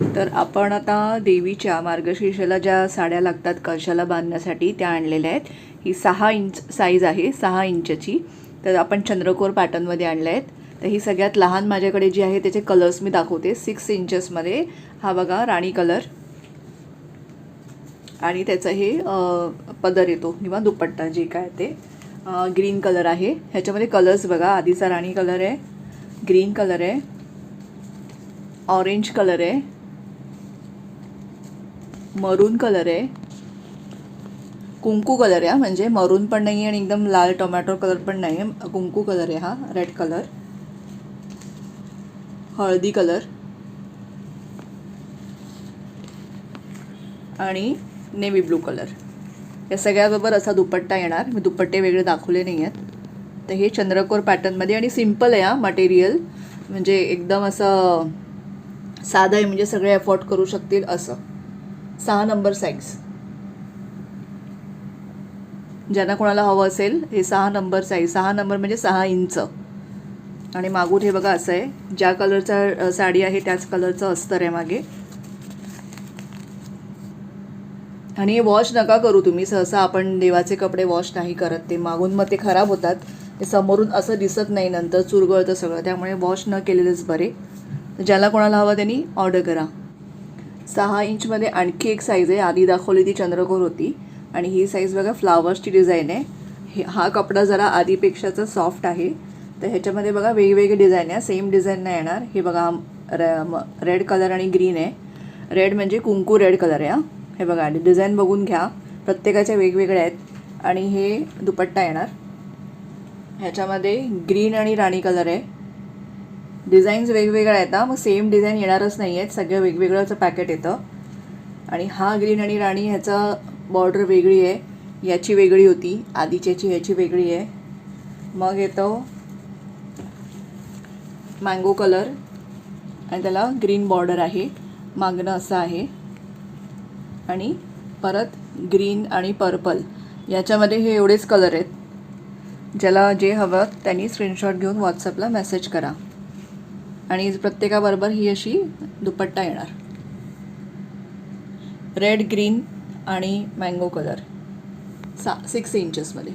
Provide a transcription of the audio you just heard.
तर आपण आता देवीच्या मार्गशीर्षाला ज्या साड्या लागतात कळशाला बांधण्यासाठी त्या आणलेल्या आहेत. ही सहा इंच साईज आहे सहा इंचची. तर आपण चंद्रकोर पॅटर्नमध्ये आणल्या आहेत. तर ही सगळ्यात लहान माझ्याकडे जी आहे त्याचे कलर्स मी दाखवते. सिक्स इंचेसमध्ये हा बघा राणी कलर आणि त्याचं हे पदर येतो किंवा दुपट्टा जे काय ते. ग्रीन कलर आहे. ह्याच्यामध्ये कलर्स बघा. आधीचा राणी कलर आहे. ग्रीन कलर आहे. ऑरेंज कलर आहे. मरून कलर आहे. कुंकू कलर आहे हा, म्हणजे मरून पण नाही आहे आणि एकदम लाल टोमॅटो कलर पण नाही आहे कुंकू कलर आहे हा रेड कलर हळदी कलर आणि नेव्ही ब्लू कलर या सगळ्याबरोबर असा दुपट्टा येणार. मी दुपट्टे वेगळे दाखवले नाही आहेत तर हे चंद्रकोर पॅटर्नमध्ये आणि सिंपल आहे हा मटेरियल म्हणजे एकदम असं साधं आहे म्हणजे सगळे अफोर्ड करू शकतील असं. सहा नंबर साईज ज्यांना कोणाला हवं असेल हे सहा नंबर साईज सहा नंबर म्हणजे सहा इंच. आणि मागून हे बघा असं आहे ज्या कलरचा साडी आहे त्याच कलरचं अस्तर आहे मागे. आणि हे वॉश नका करू तुम्ही सहसा आपण देवाचे कपडे वॉश नाही करत ते मागून मग ते खराब होतात. ते समोरून असं दिसत नाही नंतर चुरगळतं सगळं त्यामुळे वॉश न केलेलेच बरे. तर ज्याला कोणाला हवं त्यांनी ऑर्डर करा. सहा इंचमध्ये आणखी एक साईज आहे. आधी दाखवली ती चंद्रकोर होती. आणि ही साईज बघा फ्लावर्सची डिझाईन आहे. हे हा कपडा जरा आधीपेक्षाचा सॉफ्ट आहे. तर ह्याच्यामध्ये बघा वेगवेगळी डिझाईन आहे. सेम डिझाईन नाही येणार. हे बघा रेड कलर आणि ग्रीन आहे. रेड म्हणजे कुंकू रेड कलर आहे हे. बघा डिझाईन बघून घ्या. प्रत्येकाच्या वेगवेगळ्या आहेत. आणि हे दुपट्टा येणार. ह्याच्यामध्ये ग्रीन आणि राणी कलर आहे. डिझाईन्स वेगवेगळ्या आहेत मग सेम डिझाईन येणारच नाही आहेत. सगळं वेगवेगळंचं पॅकेट येतं. आणि हा ग्रीन आणि राणी ह्याचा बॉर्डर वेगळी आहे. याची वेगळी होती. आधीच्याची ह्याची वेगळी आहे. मग येतो मँगो कलर आणि त्याला ग्रीन बॉर्डर आहे. मागणं असं आहे. आणि परत ग्रीन आणि पर्पल याच्यामध्ये हे एवढेच कलर आहेत. ज्याला जे हवं त्यांनी स्क्रीनशॉट घेऊन व्हॉट्सअपला मेसेज करा. आणि प्रत्येकाबरोबर ही अशी दुपट्टा येणार. रेड ग्रीन आणि मँगो कलर सा सिक्स इंचेसमध्ये